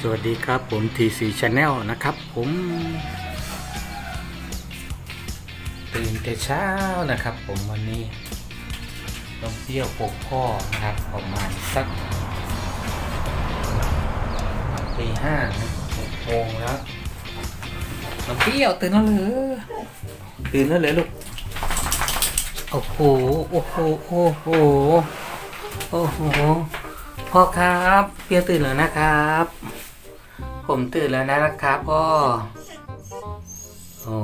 สวัสดีครับผม TC Channel นะครับ ผมตื่นแต่เช้านะครับ ผมวันนี้ต้องเที่ยวปกพ่อนะครับประมาณสักตีห้านะหกโมงแล้วน้องเปรี้ยวตื่นแล้วเหรอตื่นแล้วเหรอลูกโอ้โหโอ้โหโอ้โหโอ้โหพ่อครับเปรี้ยวตื่นแล้วนะครับ ผมตื่นแล้วนะครับพ่อ โอ้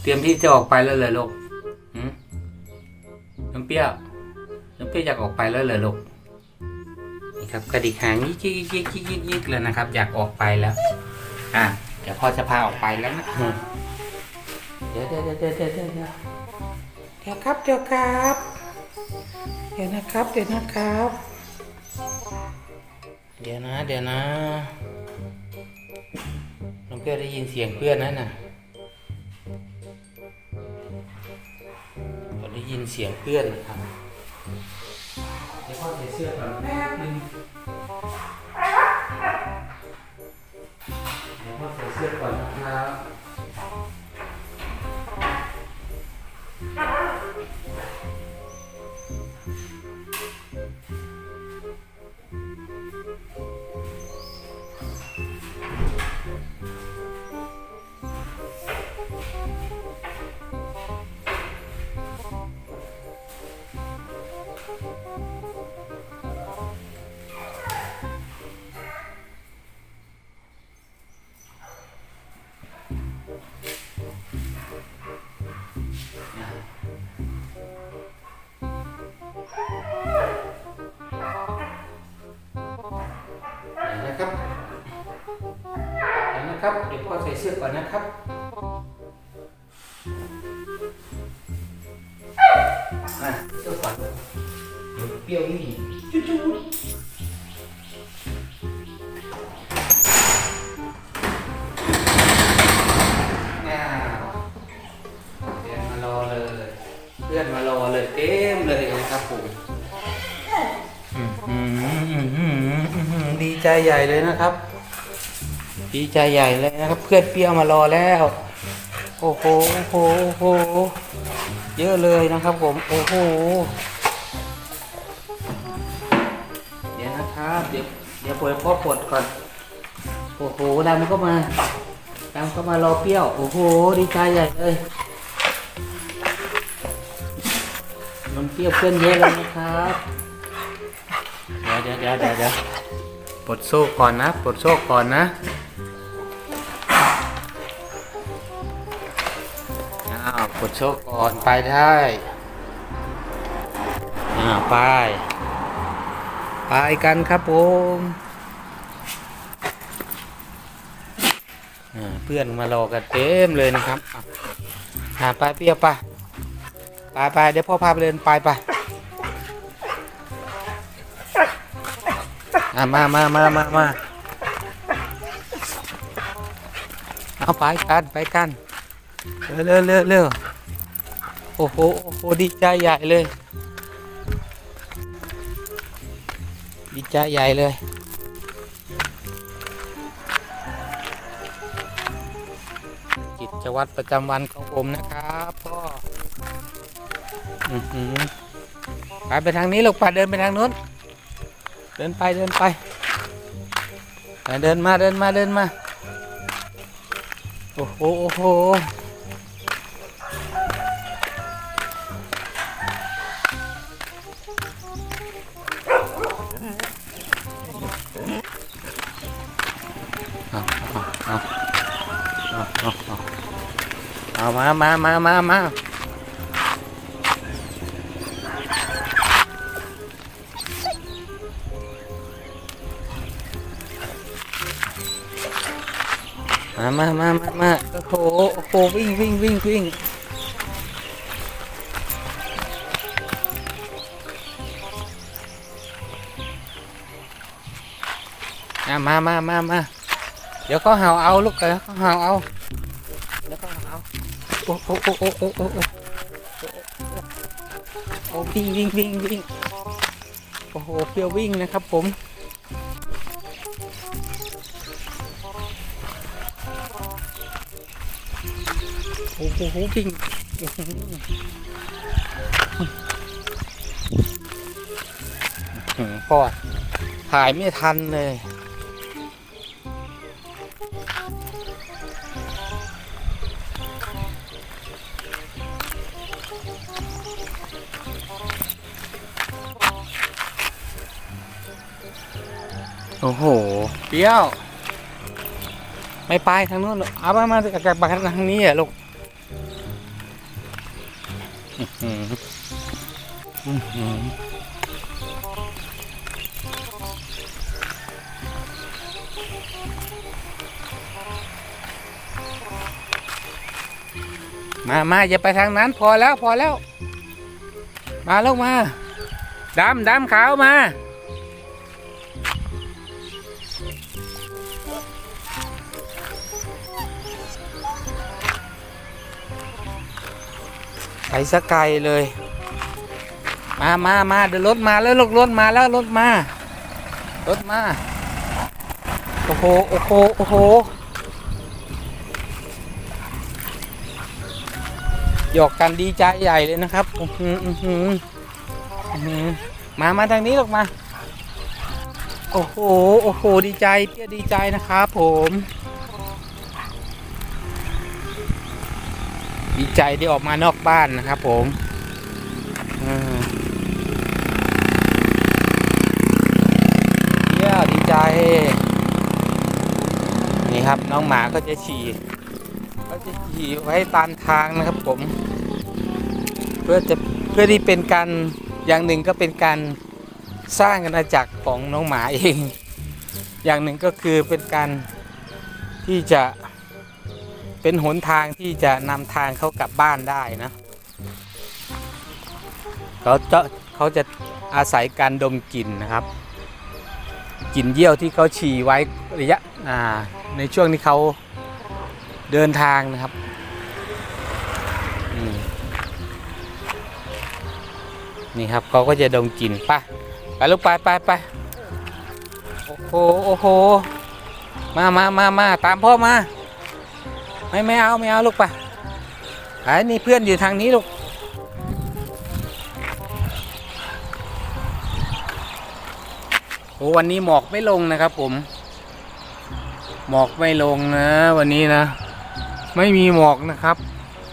เตรียมที่จะออกไปแล้วเลยลูกน้ำเปี้ยน้ำเปี้ยอยากออกไปแล้วเลยลูก นี่ครับกระดิกหางยิกยิกยิกยิกยิกยิกเลยนะครับ อยากออกไปแล้ว อะ เดี๋ยวพ่อจะพาออกไปแล้วนะ เดี๋ยวเดี๋ยวเดี๋ยวเดี๋ยวเดี๋ยวเดี๋ยวครับเดี๋ยวครับ เดี๋ยวนะครับ เดี๋ยวนะครับ เดี๋ยวนะ เดี๋ยวนะ พื่อนได้ยินเสียงเพื่อนนั่นน่ะผมได้ยินเสียงเพื่อนนะครับเดี๋ยวพ่อใส่เสื้อก่อน นะครับนะครับ เดี๋ยวพ่อใส่เสื้อก่อนนะครับเสื้อก่อนเดี๋ยวเปรี้ยวนี่จุ๊จุ๊ ใจใหญ่เลยนะครับ ดีใจใหญ่เลยนะครับ เพื่อนเปี้ยวมารอแล้ว โอ้โหโอ้โหโอ้โหเยอะเลยนะครับผม โอ้โห เดี๋ยวนะครับ เดี๋ยวเดี๋ยวปวดพ่อปวดก่อน โอ้โหดำก็มาดำก็มารอเปรี้ยว โอ้โห ดีใจใหญ่เลยนเปรี้ยวเพื่อนเยอะเลยนะครับ เดี๋ยวเดี๋ยวเดี๋ยวเดี๋ยว ปลดโซ่ก่อนนะปลดโซ่ก่อนนะอ้าวปลดโซ่ก่อนไปได้อ้าวไปไปกันครับผมอ่าเพื่อนมารอกันเต็มเลยนะครับอ่าไปเปียวไปไปไปเดี๋ยวพ่อพาไปเดินไปไป อะมามามามามาเอาไปกันไปกันเร็วเร็วเร็วเร็วโอ้โหโอ้โหดีใจใหญ่เลย ดีใจใหญ่เลยกิจวัตรประจำวันของผมนะครับพ่ออือหือไปไปทางนี้ลูกไปเดินไปทางนู้น เดินไปเดินไปเดินมาเดินมาเดินมาโอ้โหโอ้โหเอามามามามามา มามามามามาโอ้โหโอ้โหวิ่งวิ่งวิ่งวิ่งอะมามามามาเดี๋ยวเขาเห่าเอาลูกเดี๋ยวเขาเห่าเอาเดี๋ยวเขาเห่าเอาโอ้โอ้โอ้โอ้โอ้โอ้โอ้โอ้วิ่งวิ่งวิ่งวิ่งโอ้โหเปรียววิ่งนะครับผม โอ้โหวิ่งอื้อหือพ่อถ่ายไม่ทันเลยโอ้โห เปรี้ยว ไม่ไปทางนู้นหรอกเอามามาจากไปทางนี้อะลูก มามาอย่าไปทางนั้น พอแล้วพอแล้ว มาลูกมา ดำดำขาวมา ไปสกไกลเลย มามามาเดี๋ยวรถมาแล้วรถรถมาแล้วรถมา รถมา โอ้โห โอ้โห โอ้โห หยอกกันดีใจใหญ่เลยนะครับอือหืออือหืออือหือมา มาทางนี้หรอกมา โอ้โห โอ้โห ดีใจเปี้ยดีใจนะครับผม ดีใจได้ออกมานอกบ้านนะครับผมเยี่ยดีใจ นี่ครับน้องหมาก็จะฉี่ก็จะฉี่ไว้ตามทางนะครับผม เพื่อจะเพื่อที่เป็นการอย่างหนึ่งก็เป็นการสร้างอาณาจักรของน้องหมาเอง อย่างหนึ่งก็คือเป็นการที่จะ เป็นหนทางที่จะนำทางเขากลับบ้านได้นะเขาจะเขาจะอาศัยการดมกลิ่นนะครับกลิ่นเยี่ยวที่เขาฉี่ไว้ระยะในช่วงที่เขาเดินทางนะครับนี่ครับเขาก็จะดมกลิ่นไปไปลูกไปไปไปโอ้โหโอ้โหมามามามาตามพ่อมา ไม่ไม่เอาไม่เอาลูกไปไอ้นี่เพื่อนอยู่ทางนี้ลูกโอ้วันนี้หมอกไม่ลงนะครับผม หมอกไม่ลงนะ วันนี้นะ ไม่มีหมอกนะครับ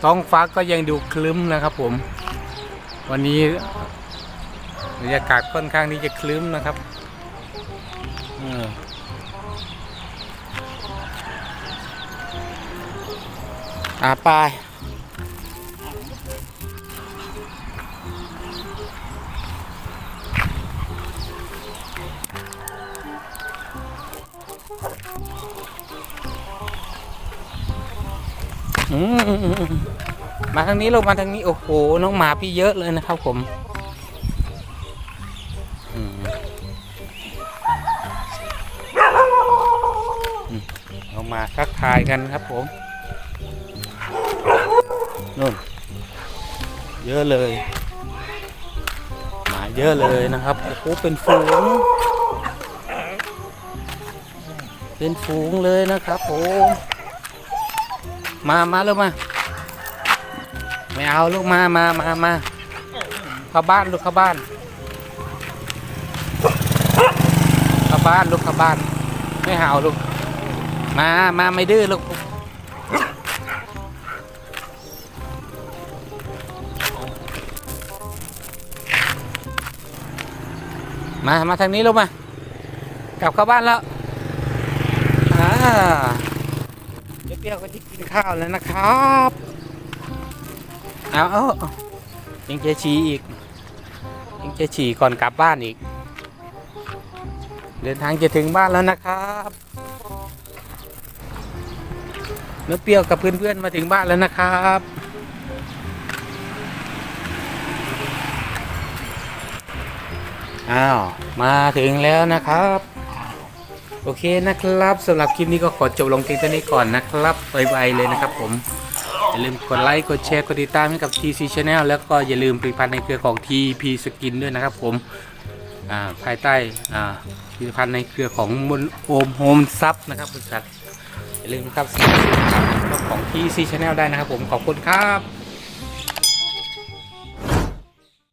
ท้องฟ้าก็ยังดูคลึ้มนะครับผม วันนี้บรรยากาศค่อนข้างที่จะคลึ้มนะครับเออ อ่าไปอืมมาทางนี้ลงมาทางนี้ โอ้โห น้องหมาพี่เยอะเลยนะครับผมอืมอืมเอามาทักทายกันครับผม นู่นเยอะเลย หมาเยอะเลยนะครับ โอ้โห เป็นฝูง เป็นฝูงเลยนะครับผมมามาลูกมา ไม่เอาลูกมามามามาเข้าบ้านลูกเข้าบ้าน เข้าบ้านลูกเข้าบ้าน ไม่เห่าลูก มามาไม่ดื้อลูก มา มาทางนี้ลูกมา กลับเข้าบ้านแล้วอ่าเดี๋ยวเปรี้ยวก็จะกินข้าวแล้วนะครับเอาเอาเอายังจะฉี่อีก ยังจะฉี่ก่อนกลับบ้านอีก เดินทางจะถึงบ้านแล้วนะครับเนื้อเปรี้ยวกับเพื่อนๆมาถึงบ้านแล้วนะครับ อ้าวมาถึงแล้วนะครับ โอเคนะครับสำหรับคลิปนี้ก็ขอจบลงเพียงเท่านี้ก่อนนะครับไวๆเลยนะครับผม อย่าลืมกดไลค์กดแชร์กดติดตามให้กับ TC Channel แล้วก็อย่าลืมผลิตภัณฑ์ในเครือของ TP Skin ด้วยนะครับผมอ่าภายใต้อ่าผลิตภัณฑ์ในเครือของมนโอมโฮมซับนะครับบริษัทอย่าลืมนะครับสนับสนุนครับของ TC Channel ได้นะครับผมขอบคุณครับ